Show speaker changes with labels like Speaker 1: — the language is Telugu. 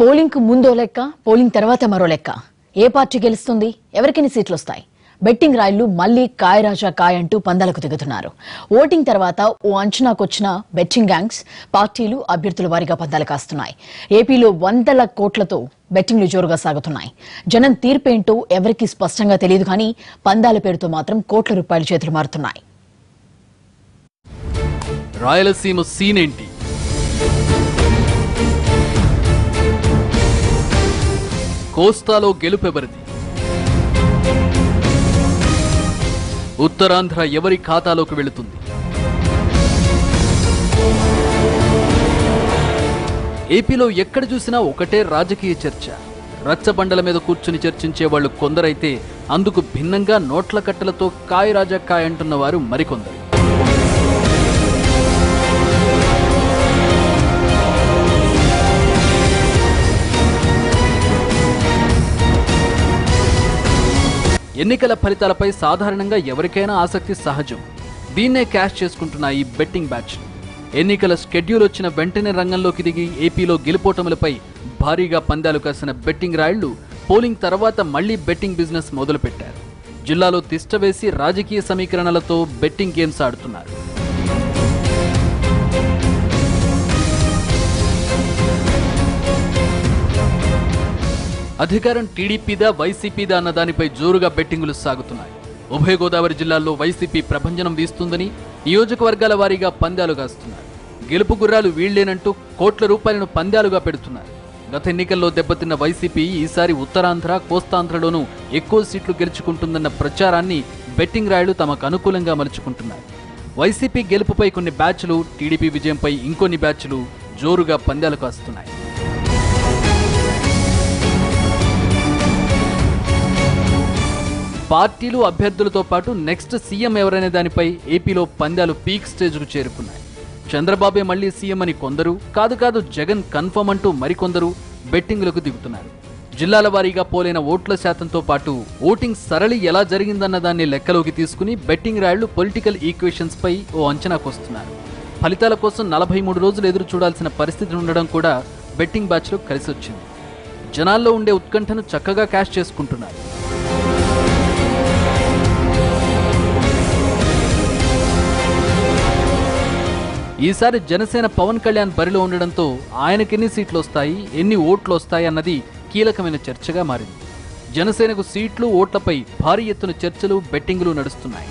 Speaker 1: పోలింగ్కు ముందో లెక్క పోలింగ్ తర్వాత మరో లెక్క. ఏ పార్టీ గెలుస్తుంది? ఎవరికెన్ని సీట్లు వస్తాయి బెట్టింగ్ రాయిళ్ళు మళ్ళీ కాయ రాజా కాయ అంటూ పందాలకు దిగుతున్నారు. ఓటింగ్ తర్వాత ఓ అంచనాకొచ్చిన బెట్టింగ్ గ్యాంగ్స్ పార్టీలు అభ్యర్థుల వారిగా పందాలు కాస్తున్నాయి. ఏపీలో వందల కోట్లతో బెట్టింగ్లు జోరుగా సాగుతున్నాయి. జనం తీర్పేంటో ఎవరికీ స్పష్టంగా తెలియదు కానీ పందాల పేరుతో మాత్రం కోట్ల రూపాయలు చేతులు మారుతున్నాయి.
Speaker 2: రాయలసీమ సీన్ ఏంటి కోస్తాలో గెలుపెవరిది ఉత్తరాంధ్ర ఎవరి ఖాతాలోకి వెళుతుంది? ఏపీలో ఎక్కడ చూసినా ఒకటే రాజకీయ చర్చ. రచ్చబండల మీద కూర్చుని చర్చించే వాళ్ళు కొందరైతే అందుకు భిన్నంగా నోట్ల కట్టలతో కాయరాజా కాయ అంటున్న వారు మరికొందరు. ఎన్నికల ఫలితాలపై సాధారణంగా ఎవరికైనా ఆసక్తి సహజం. దీన్నే క్యాష్ చేసుకుంటున్న ఈ బెట్టింగ్ బ్యాచ్. ఎన్నికల షెడ్యూల్ వచ్చిన వెంటనే రంగంలోకి దిగి ఏపీలో గెలుపోటములపై భారీగా పందాలు కాసిన బెట్టింగ్ రాయళ్ళు పోలింగ్ తర్వాత మళ్ళీ బెట్టింగ్ బిజినెస్ మొదలుపెట్టారు. జిల్లాలో తిష్టవేసి రాజకీయ సమీకరణలతో బెట్టింగ్ గేమ్స్ ఆడుతున్నారు. అధికారం టీడీపీదా వైసీపీదా అన్న దానిపై జోరుగా బెట్టింగులు సాగుతున్నాయి. ఉభయ గోదావరి జిల్లాల్లో వైసీపీ ప్రభంజనం వీస్తుందని నియోజకవర్గాల వారీగా పందాలు కాస్తున్నారు గెలుపు గుర్రాలు వీళ్ళేనంటూ కోట్ల రూపాయలను పందాలుగా పెడుతున్నారు. గత ఎన్నికల్లో దెబ్బతిన్న వైసీపీ ఈసారి ఉత్తరాంధ్ర కోస్తాంధ్రలోనూ ఎక్కువ సీట్లు గెలుచుకుంటుందన్న ప్రచారాన్ని బెట్టింగ్ రాయులు తమకు అనుకూలంగా మలుచుకుంటున్నారు. వైసీపీ గెలుపుపై కొన్ని బ్యాచ్లు టీడీపీ విజయంపై ఇంకొన్ని బ్యాచ్లు జోరుగా పందాలు కాస్తున్నాయి. పార్టీలు అభ్యర్థులతో పాటు నెక్స్ట్ సీఎం ఎవరనే దానిపై ఏపీలో పందాలు పీక్ స్టేజ్కు చేరుకున్నాయి. చంద్రబాబే మళ్ళీ సీఎం అని కొందరు కాదు కాదు జగన్ కన్ఫర్మ్ అంటూ మరికొందరు బెట్టింగులకు దిగుతున్నారు. జిల్లాల వారీగా పోలైన ఓట్ల శాతంతో పాటు ఓటింగ్ సరళి ఎలా జరిగిందన్న దాన్ని లెక్కలోకి తీసుకుని బెట్టింగ్ రాళ్ళు పొలిటికల్ ఈక్వేషన్స్ పై ఓ అంచనాకొస్తున్నారు ఫలితాల కోసం నలభై మూడు రోజులు ఎదురు చూడాల్సిన పరిస్థితి ఉండడం కూడా బెట్టింగ్ బ్యాచ్లో కలిసి వచ్చింది జనాల్లో ఉండే ఉత్కంఠను చక్కగా క్యాష్ చేసుకుంటున్నారు. ఈసారి జనసేన పవన్ కళ్యాణ్ బరిలో ఉండడంతో ఆయనకెన్ని సీట్లు వస్తాయి ఎన్ని ఓట్లు వస్తాయి అన్నది కీలకమైన చర్చగా మారింది. జనసేనకు సీట్లు ఓట్లపై భారీ ఎత్తున చర్చలు బెట్టింగులు నడుస్తున్నాయి.